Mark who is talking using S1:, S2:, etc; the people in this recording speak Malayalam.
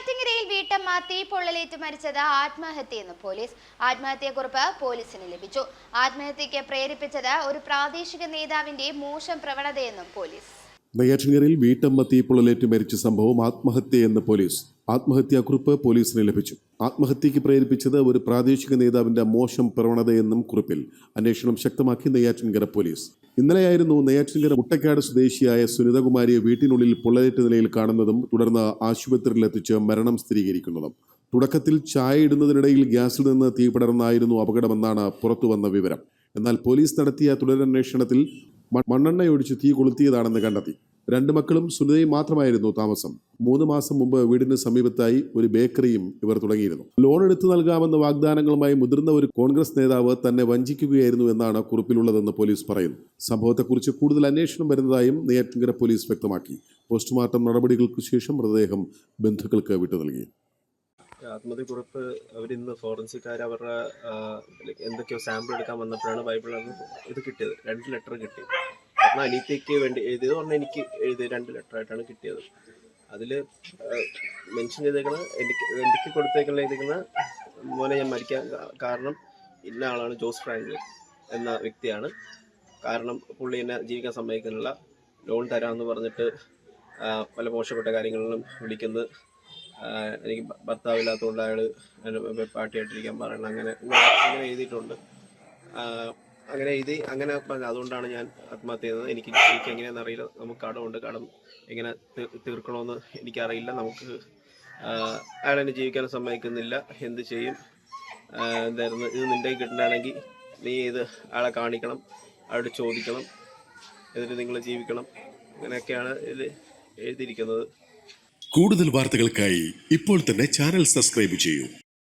S1: നെയ്യാറ്റിങ്കരയിൽ വീട്ടമ്മ തീപ്പൊള്ളലേറ്റ് മരിച്ചത് ആത്മഹത്യയെന്ന് പോലീസ്. ആത്മഹത്യക്കുറിപ്പ് പോലീസിന് ലഭിച്ചു. ആത്മഹത്യക്ക് പ്രേരിപ്പിച്ചത് ഒരു പ്രാദേശിക നേതാവിന്റെ മോശം പ്രവണതയെന്നും പോലീസ്.
S2: നെയ്യാറ്റിങ്ങരയിൽ വീട്ടമ്മ തീപ്പൊള്ളലേറ്റ് മരിച്ച സംഭവം ആത്മഹത്യയെന്ന് പോലീസ്. ആത്മഹത്യാക്കുറിപ്പ് പോലീസിന് ലഭിച്ചു. ആത്മഹത്യയ്ക്ക് പ്രേരിപ്പിച്ചത് ഒരു പ്രാദേശിക നേതാവിന്റെ മോശം പ്രവണതയെന്നും കുറിപ്പിൽ അന്വേഷണം ശക്തമാക്കി നെയ്യാറ്റിൻകര പോലീസ്. ഇന്നലെയായിരുന്നു നെയ്യാറ്റിൻകര മുട്ടക്കാട് സ്വദേശിയായ സുനിതകുമാരിയെ വീട്ടിനുള്ളിൽ പൊള്ളലേറ്റ നിലയിൽ കാണുന്നതും തുടർന്ന് ആശുപത്രിയിലെത്തിച്ച് മരണം സ്ഥിരീകരിക്കുന്നതും. തുടക്കത്തിൽ ചായ ഇടുന്നതിനിടയിൽ ഗ്യാസിൽ നിന്ന് തീ പടർന്നായിരുന്നു അപകടമെന്നാണ് പുറത്തുവന്ന വിവരം. എന്നാൽ പോലീസ് നടത്തിയ തുടരന്വേഷണത്തിൽ മണ്ണെണ്ണയൊഴിച്ച് തീ കൊളുത്തിയതാണെന്ന് കണ്ടെത്തി. രണ്ട് മക്കളും സുനിതയും മാത്രമായിരുന്നു താമസം. മൂന്ന് മാസം മുമ്പ് വീടിന് സമീപത്തായി ഒരു ബേക്കറിയും ഇവർ തുടങ്ങിയിരുന്നു. ലോൺ എടുത്തു നൽകാമെന്ന വാഗ്ദാനങ്ങളുമായി മുതിർന്ന ഒരു കോൺഗ്രസ് നേതാവ് തന്നെ വഞ്ചിക്കുകയായിരുന്നു എന്നാണ് കുറിപ്പിലുള്ളതെന്ന് പോലീസ് പറയുന്നു. സംഭവത്തെക്കുറിച്ച് കൂടുതൽ അന്വേഷണം വരുന്നതായും നെയ്യാറ്റിൻകര പോലീസ് വ്യക്തമാക്കി. പോസ്റ്റ്മോർട്ടം നടപടികൾക്ക് ശേഷം മൃതദേഹം ബന്ധുക്കൾക്ക് വിട്ടു നൽകി.
S3: ആത്മഹത്യക്കുറിപ്പ് അവരിന്ന് ഫോറൻസിക്കാർ അവരുടെ എന്തൊക്കെയോ സാമ്പിൾ എടുക്കാൻ വന്നപ്പോഴാണ് ബൈബിളിൽ ഇത് കിട്ടിയത്. രണ്ട് ലെറ്റർ കിട്ടി. അനീറ്റയ്ക്ക് വേണ്ടി എഴുതിയത് പറഞ്ഞാൽ എനിക്ക് എഴുതിയ രണ്ട് ലെറ്റർ ആയിട്ടാണ് കിട്ടിയത്. അതിൽ മെൻഷൻ ചെയ്തേക്കുന്ന എനിക്ക് എനിക്ക് കൊടുത്തേക്കുന്ന എഴുതിക്കുന്ന മോനെ ഞാൻ മരിക്കാൻ കാരണം ഇന്ന ആളാണ് ജോസ് ഫ്രാങ്ക്ലിൻ എന്ന വ്യക്തിയാണ്. കാരണം പുള്ളി എന്നെ ജീവിക്കാൻ സമ്മതിക്കുന്നില്ല. ലോൺ തരാമെന്ന് പറഞ്ഞിട്ട് പല മോശപ്പെട്ട കാര്യങ്ങളിലും വിളിക്കുന്നത് എനിക്ക് ഭർത്താവില്ലാത്തതുകൊണ്ട് അയാൾ പാർട്ടിയായിട്ടിരിക്കാൻ പറയണം. അങ്ങനെ അങ്ങനെ എഴുതിയിട്ടുണ്ട്. അങ്ങനെ എഴുതി അങ്ങനെ അതുകൊണ്ടാണ് ഞാൻ ആത്മഹത്യ ചെയ്തത്. എനിക്ക് എനിക്ക് എങ്ങനെയാണെന്ന് അറിയില്ല. നമുക്ക് കടമുണ്ട് കടം എങ്ങനെ തീർക്കണമെന്ന് എനിക്കറിയില്ല. നമുക്ക് അയാളെന്നെ ജീവിക്കാൻ സമ്മതിക്കുന്നില്ല. എന്ത് ചെയ്യും? എന്തായിരുന്നു? ഇത് നിന്റെ കിട്ടണമെങ്കിൽ നീ ഇത് ആളെ കാണിക്കണം. അയാളോട് ചോദിക്കണം. എന്നിട്ട് നിങ്ങൾ ജീവിക്കണം. അങ്ങനെയൊക്കെയാണ് ഇതിൽ എഴുതിയിരിക്കുന്നത്.
S4: കൂടുതൽ വാർത്തകൾക്കായി ഇപ്പോൾ തന്നെ ചാനൽ സബ്സ്ക്രൈബ് ചെയ്യൂ.